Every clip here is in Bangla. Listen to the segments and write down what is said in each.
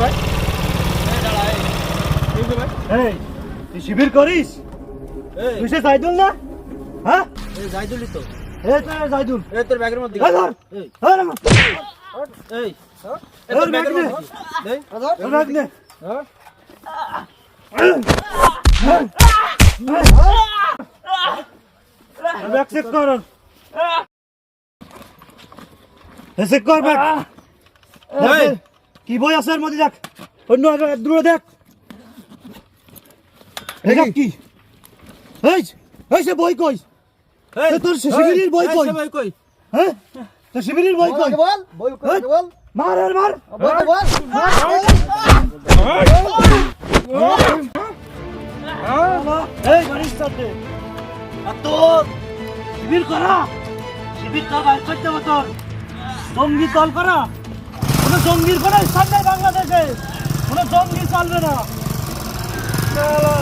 ভাই এই তুই শিবির করিস তুই সে জাইদুল না হ্যাঁ তো এই তো জাইদুল এই তোর ব্যাগের মধ্যে এই এই এই রামা, এই এই তোর ব্যাগের মধ্যে এই এই ব্যাগ নে। হ্যাঁ ব্যাগ চেক কর কর ব্যাগ কি বই আছে এর মধ্যে দেখ? অন্য দূরে দেখ। এটা কি? এই এই সে বই কই? এই। তোর শিবিরের বই কই? সে বই কই? হ্যাঁ? তো শিবিরের বই কই? বল বল এই, বল। মার আর মার। বল বল এই মারিস সাথে আর তোর শিবির করা? শিবির করা বাইর করে দেবো তোর। জঙ্গি দল করা? কোনো জঙ্গির কোনো স্থান নেই বাংলাদেশে। কোনো জঙ্গি চলবে না। চলো।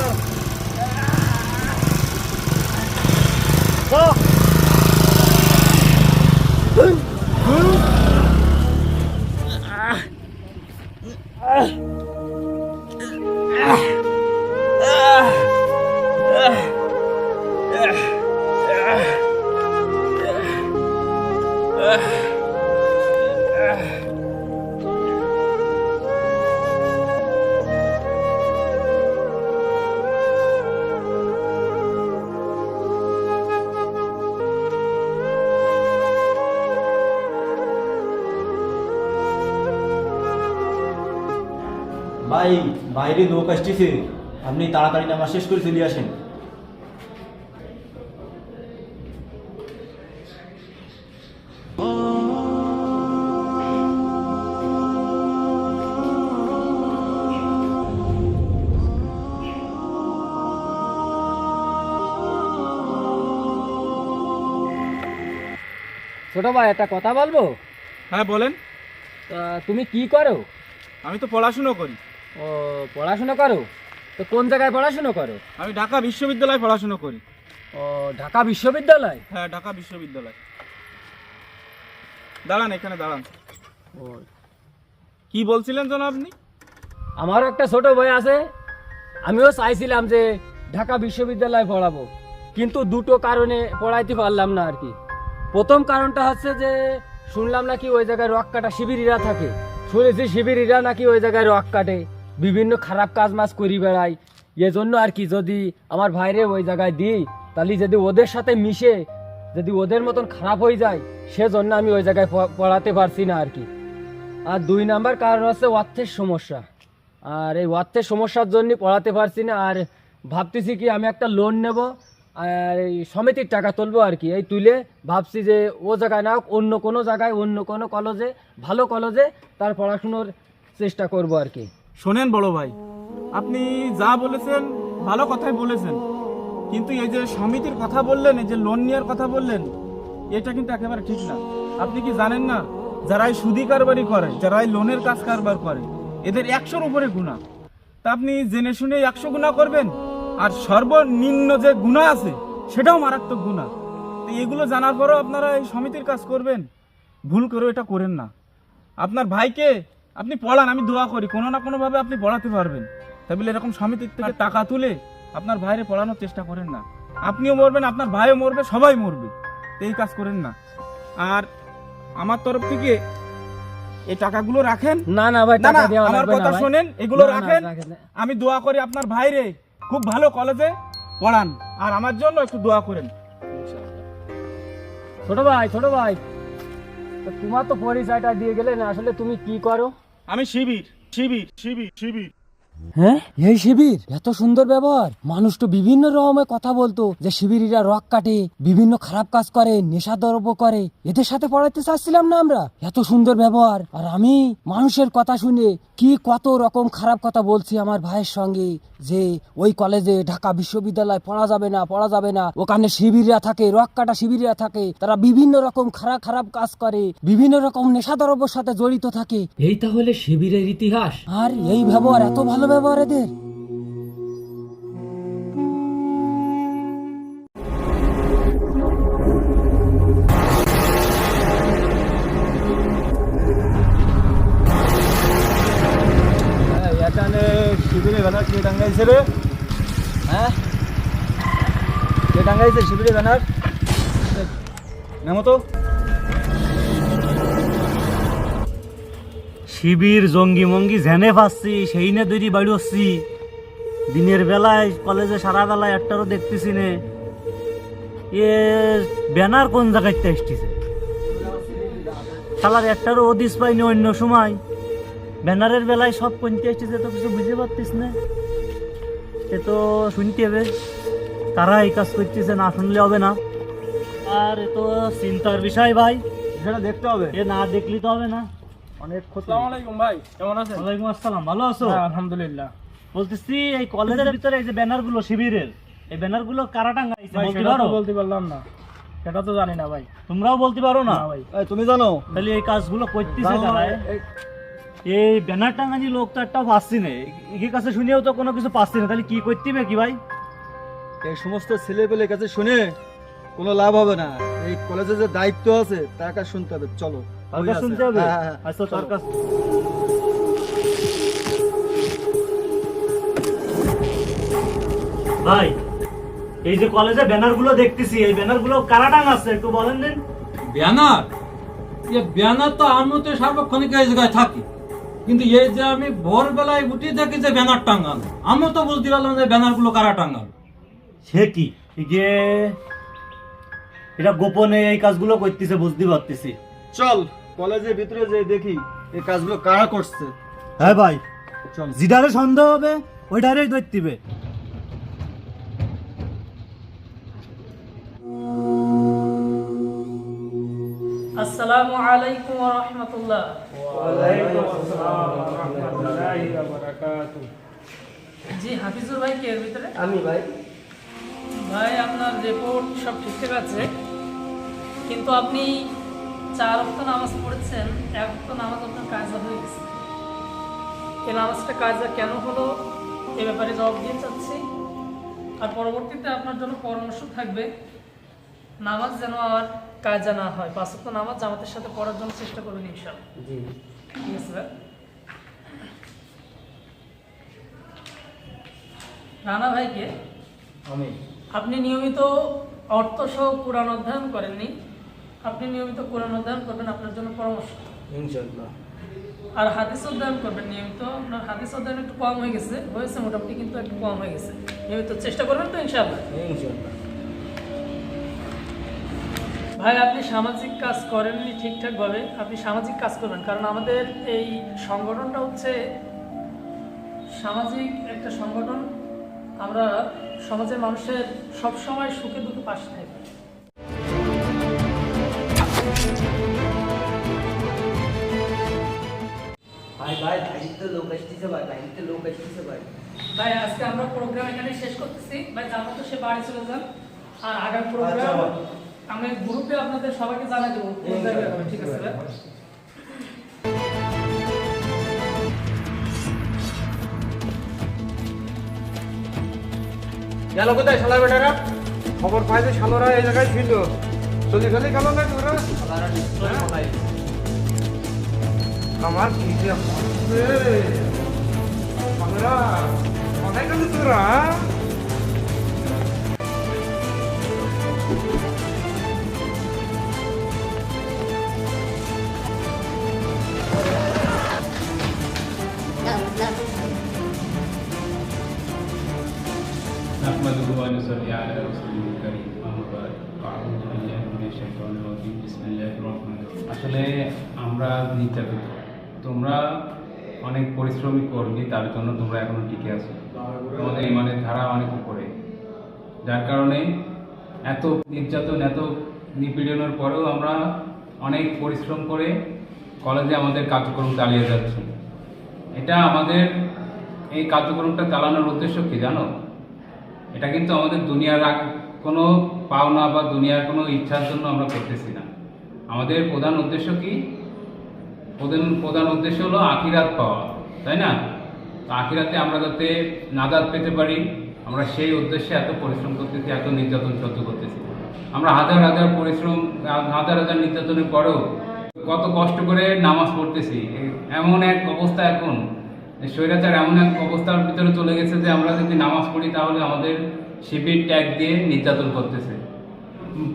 ভাই বাইরে লোক আসতেছে। আপনি তাড়াতাড়ি নামা শেষ করে চলে আসেন। ছোট ভাই একটা কথা বলব? হ্যাঁ বলেন। তা তুমি কি করো? আমি তো পড়াশুনো করি। ও পড়াশোনা করো? তো কোন জায়গায় পড়াশোনা করো? আমি ঢাকা বিশ্ববিদ্যালয়ে পড়াশুনো করি। ও ঢাকা বিশ্ববিদ্যালয়? হ্যাঁ ঢাকা বিশ্ববিদ্যালয়। দাঁড়ান এখানে দাঁড়ান। ও। কি বলছিলেন যেন আপনি? আমারও একটা ছোট ভাই আছে। আমিও চাইছিলাম যে ঢাকা বিশ্ববিদ্যালয়ে পড়াবো। কিন্তু দুটো কারণে পড়াইতে পারলাম না আর কি। প্রথম কারণটা হচ্ছে যে শুনলাম নাকি ওই জায়গায় রক কাটা শিবিরিরা থাকে। শুনেছি শিবিরিরা নাকি ওই জায়গায় রক কাটে। বিভিন্ন খারাপ কাজ মাজ করি বেড়ায় এজন্য আর কি যদি আমার ভাইরে ওই জায়গায় দিই, তাহলে যদি ওদের সাথে মিশে, যদি ওদের মতন খারাপ হয়ে যায়, সেজন্য আমি ওই জায়গায় পড়াতে পারছি না আর কি। আর দুই নাম্বার কারণ হচ্ছে অর্থের সমস্যা। আর এই অর্থের সমস্যার জন্য পড়াতে পারছি না, আর ভাবতেছি কি আমি একটা লোন নেব, আর এই সমিতির টাকা তুলবো আর কি। এই তুলে ভাবছি যে ও জায়গায় না অন্য কোনো জায়গায়, অন্য কোনো কলেজে ভালো কলেজে তার পড়াশুনোর চেষ্টা করব আর কি। শোনেন বড় ভাই, আপনি যা বলেছেন, ভালো কথাই বলেছেন। কিন্তু এই যে সমিতির কথা বললেন, এই যে লোন নেওয়ার কথা বললেন, এটা কিন্তু একেবারে ঠিক না। আপনি কি জানেন না যারা এই সুদি কারবারি করে যারা এই লোনের কাজ কারবার করে, এদের একশোর উপরে গুণা। তা আপনি জেনে শুনে একশো গুণা করবেন, আর সর্বনিম্ন যে গুণা আছে, সেটাও মারাত্মক গুণা। তো এগুলো জানার পরেও আপনারা এই সমিতির কাজ করবেন, ভুল করে এটা করেন না। আপনার ভাইকে আপনি পড়ান আমি দোয়া করি। কোনো না কোনো ভাবে আপনি পড়াতে পারবেন। তাই বলে এরকম সমিতির থেকে টাকা তুলে আপনার ভাইরে পড়ানোর চেষ্টা করেন না। আপনিও মরবেন আপনার ভাইও মরবে সবাই মরবে। এই কাজ করেন না। আর আমার তরফ থেকে এই টাকাগুলো রাখেন। না না ভাই টাকা দেওয়া আমার কথা। শোনেন এগুলো রাখেন। আমি দোয়া করি আপনার ভাইরে খুব ভালো কলেজে পড়ান। আর আমার জন্য একটু দোয়া করেন। ছোট ভাই ছোট ভাই তোমার তো পরিচয়টা দিয়ে গেলে না আসলে তুমি কি করো? আমি শিবির শিবির শিবির শিবির। হ্যাঁ? এই শিবির এত সুন্দর ব্যবহার। মানুষ তো বিভিন্ন রকমের কথা বলতো যে শিবিরিরা রক কাটে বিভিন্ন খারাপ কাজ করে নেশা দ্রব্য করে। এদের সাথে পড়াইতে চাচ্ছিলাম না আমরা? এত সুন্দর ব্যবহার। আর আমি মানুষের কথা শুনে কি কত রকম খারাপ কথা বলছি আমার ভাইয়ের সঙ্গে যে ওই কলেজে ঢাকা বিশ্ববিদ্যালয় পড়া যাবে না পড়া যাবে না। ওখানে শিবিররা থাকে রক কাটা শিবিররা থাকে। তারা বিভিন্ন রকম খারাপ খারাপ কাজ করে বিভিন্ন রকম নেশা দ্রব্যের সাথে জড়িত থাকে। এই তাহলে শিবিরের ইতিহাস। আর এই ব্যবহার এত ভালো হলো ব্যবহার এদের হ্যাঁ, এখানে শিবিরে ব্যানার কে টাঙ্গাইছে রে? হ্যাঁ? কে টাঙ্গাইছে শিবিরে ব্যানার? নামো তো। শিবির জঙ্গি মঙ্গি ঝেনে পাচ্ছি সেই না দৈরি বাড়ি হচ্ছি। দিনের বেলায় কলেজে সারা বেলায় একটারও দেখতেছি নে। এ ব্যানার কোন জায়গায় এসতেছে শালার একটারও ওদিস পাইনি অন্য সময়। ব্যানারের বেলায় সব কোনতে এসতেছে তো কিছু বুঝতে পারতিস না? সে তো শুনতে হবে। তারা এই কাজ করতেছে না শুনলে হবে না। আর এ তো চিন্তার বিষয় ভাই। সেটা দেখতে হবে। এ না দেখলি তো হবে না। অনেক ক্ষতি আসসালামু আলাইকুম ভাই কেমন আছেন? ওয়ালাইকুম আসসালাম ভালো আছো? হ্যাঁ, আলহামদুলিল্লাহ। বলতেছি এই কলেজের ভিতরে এই যে ব্যানারগুলো শিবিরের এই ব্যানারগুলো কারা টাঙ্গাইছে বলতে পারো? বলতে পারলাম না। সেটা তো জানি না ভাই। তোমরাও বলতে পারো না? ভাই। তুমি জানো? তাহলে এই কাজগুলো করতেছে কারা? এই ব্যানার টাঙ্গানি লোক তো একটা পাচ্ছি না। কাছে শুনেও তো কোনো কিছু পাচ্ছি না। তাহলে কি করতে হবে কি ভাই? এই সমস্ত ছেলেপেলের কাছে শুনে কোনো লাভ হবে না। এই কলেজে যে দায়িত্ব আছে তার কাছে শুনতে হবে। চলো। আছে। শুনতে হবে? হ্যাঁ, হ্যাঁ, আচ্ছা তার কাছে ভাই এই যে কলেজে ব্যানারগুলো দেখতেছি এই ব্যানারগুলো কারা টাঙাচ্ছে একটু বলেন দিন। ব্যানার এ ব্যানার তো আমি তো সার্বক্ষণিক এই জায়গায় থাকি। কিন্তু এই যে আমি ভোরবেলায় উঠে থাকি যে ব্যানার টাঙ্গাল আমি তো বলতে পারলাম যে ব্যানারগুলো কারা টাঙ্গাল সে কি? যে এটা গোপনে এই কাজগুলো করতেছে বুঝতে পারতেছি। চল কলেজের ভিতরে যে দেখি এই কাজগুলো কারা করছে? হ্যাঁ ভাই চল। যেটারে সন্দেহ হবে ওইটারেই ধরতে হবে আসসালামু আলাইকুম ওয়া রাহমাতুল্লাহ। জি হাফিজুর ভাই কে এর ভিতরে? আমি ভাই। ভাই আপনার রিপোর্ট সব ঠিকঠাক আছে? কিন্তু আপনি চার অক্ত নামাজ পড়েছেন এক অক্ত নামাজ আপনার কাজা হয়ে গেছে। এই নামাজটা কাজা কেন হলো? এ ব্যাপারে জবাব দিয়ে চাচ্ছি। আর পরবর্তীতে আপনার জন্য পরামর্শ থাকবে নামাজ যেন আর কাজা না হয়। পাঁচ ওয়াক্ত নামাজ জামাতের সাথে পড়ার জন্য চেষ্টা করবেন ইনশাল্লাহ জি। ঠিক আছে ভাই? রানা ভাইকে আমি। আপনি নিয়মিত অর্থ সহ কোরআন অধ্যয়ন করেননি। আপনি নিয়মিত কোরআন অধ্যয়ন করবেন আপনার জন্য পরামর্শ। ইনশাআল্লাহ। আর হাদিস অধ্যয়ন করবেন নিয়মিত আপনার হাদিস অধ্যয়ন একটু কম হয়ে গেছে হয়েছে মোটামুটি কিন্তু একটু কম হয়ে গেছে। নিয়মিত চেষ্টা করবেন তো ইনশাআল্লাহ। ইনশাআল্লাহ। ভাই আপনি সামাজিক কাজ করেননি ঠিকঠাকভাবে আপনি সামাজিক কাজ করবেন কারণ আমাদের এই সংগঠনটা হচ্ছে সামাজিক একটা সংগঠন। আমরা সমাজের মানুষের সবসময় সুখে দুঃখে পাশে থাকি। ভাই ভাই দায়িত্ব লোক আসতেছে ভাই দায়িত্ব লোক আসতেছে ভাই। ভাই আজকে আমরা প্রোগ্রাম এখানে শেষ করতেছি। ভাই যার মতো সে বাড়ি চলে যান আর আগামী প্রোগ্রাম আমি গ্রুপে আপনাদের সবাইকে জানাই দেবো কোন জায়গায় হবে, ঠিক আছে ভাই? গেল কোথায় শালা বেটারা? খবর পাই যে শালোরা এই জায়গায় ছিল। तो इधर निकालो ना दूर कमाल कीजिए पंद्रह पंद्रह कल दूर نحمده ونصلي على رسوله الكريم আসলে আমরা নির্যাতিত। তোমরা অনেক পরিশ্রমী করবি তার জন্য তোমরা এখনও টিকে আছো। তোমাদের ইমানের ধারা অনেক উপরে। যার কারণে এত নির্যাতন, এত নিপীড়নের পরেও আমরা অনেক পরিশ্রম করে কলেজে আমাদের কার্যক্রম চালিয়ে যাচ্ছি। এটা আমাদের, এই কার্যক্রমটা চালানোর উদ্দেশ্য কি জানো? এটা কিন্তু আমাদের দুনিয়ার কোনো পাওনা বা দুনিয়ার কোনো ইচ্ছার জন্য আমরা করতেছি না। আমাদের প্রধান উদ্দেশ্য কি? প্রধান প্রধান উদ্দেশ্য হলো আখিরাত পাওয়া, তাই না? তো আখিরাতে আমরা যাতে নাজাদ পেতে পারি, আমরা সেই উদ্দেশ্যে এত পরিশ্রম করতেছি, এত নির্যাতন সহ্য করতেছি। আমরা হাজার হাজার পরিশ্রম, হাজার হাজার নির্যাতনের পরেও কত কষ্ট করে নামাজ পড়তেছি। এমন এক অবস্থা এখন। স্বৈরাচার এমন এক অবস্থার ভিতরে চলে গেছে যে আমরা যদি নামাজ পড়ি, তাহলে আমাদের শিবির ট্যাগ দিয়ে নির্যাতন করতেছে।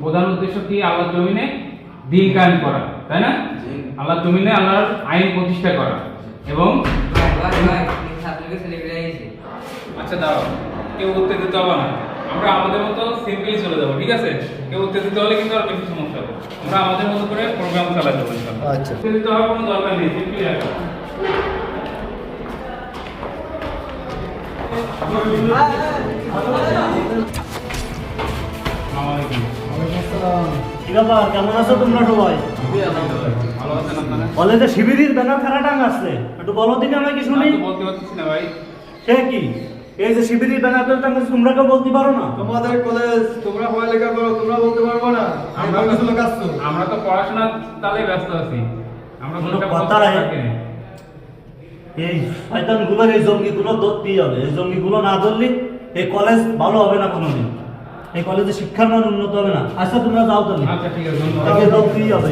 প্রধান উদ্দেশ্য কি? আল্লাহর জমিনে দিন কায়েম করা তাই না? আল্লাহর জমিনে আল্লাহর আইন প্রতিষ্ঠা করা এবং আচ্ছা দাঁড়াও। কেউ উত্তেজিত হবে না। আমরা আমাদের মতো সিম্পলি চলে যাব ঠিক আছে? কেউ উত্তেজিত হলে কিন্তু আর বেশি সমস্যা হবে আমরা আমাদের মতো করে প্রোগ্রাম চালাই যাব ইনশাআল্লাহ। আচ্ছা। উত্তেজিত হওয়ার কোনো দরকার নেই সিম্পলি রাখো কি ব্যাপার কেমন আছো তোমরা সবাই? ভালো আছেন আপনারা কলেজে শিবিরের ব্যানার খানা টাং আসছে একটু বলো দিন আমাকে শুনি বলতে পারতেছি না ভাই। সে কি? এই যে শিবিরের ব্যানার তোমরা কেউ বলতে পারো না? তোমাদের কলেজ তোমরা পড়ালেখা করো তোমরা বলতে পারব না। আমরা কিছু তো- লোক আসছো আমরা তো পড়াশোনার তালে ব্যস্ত আছি। আমরা কথা। এই শয়তানগুলোর এই জঙ্গি গুলো ধরতেই হবে। এই জঙ্গি গুলো না ধরলে এই কলেজ ভালো হবে না কোনোদিন। এই কলেজে শিক্ষার মান উন্নত হবে না। আচ্ছা তোমরা যাও তো আচ্ছা ঠিক আছে ধন্যবাদ হবে।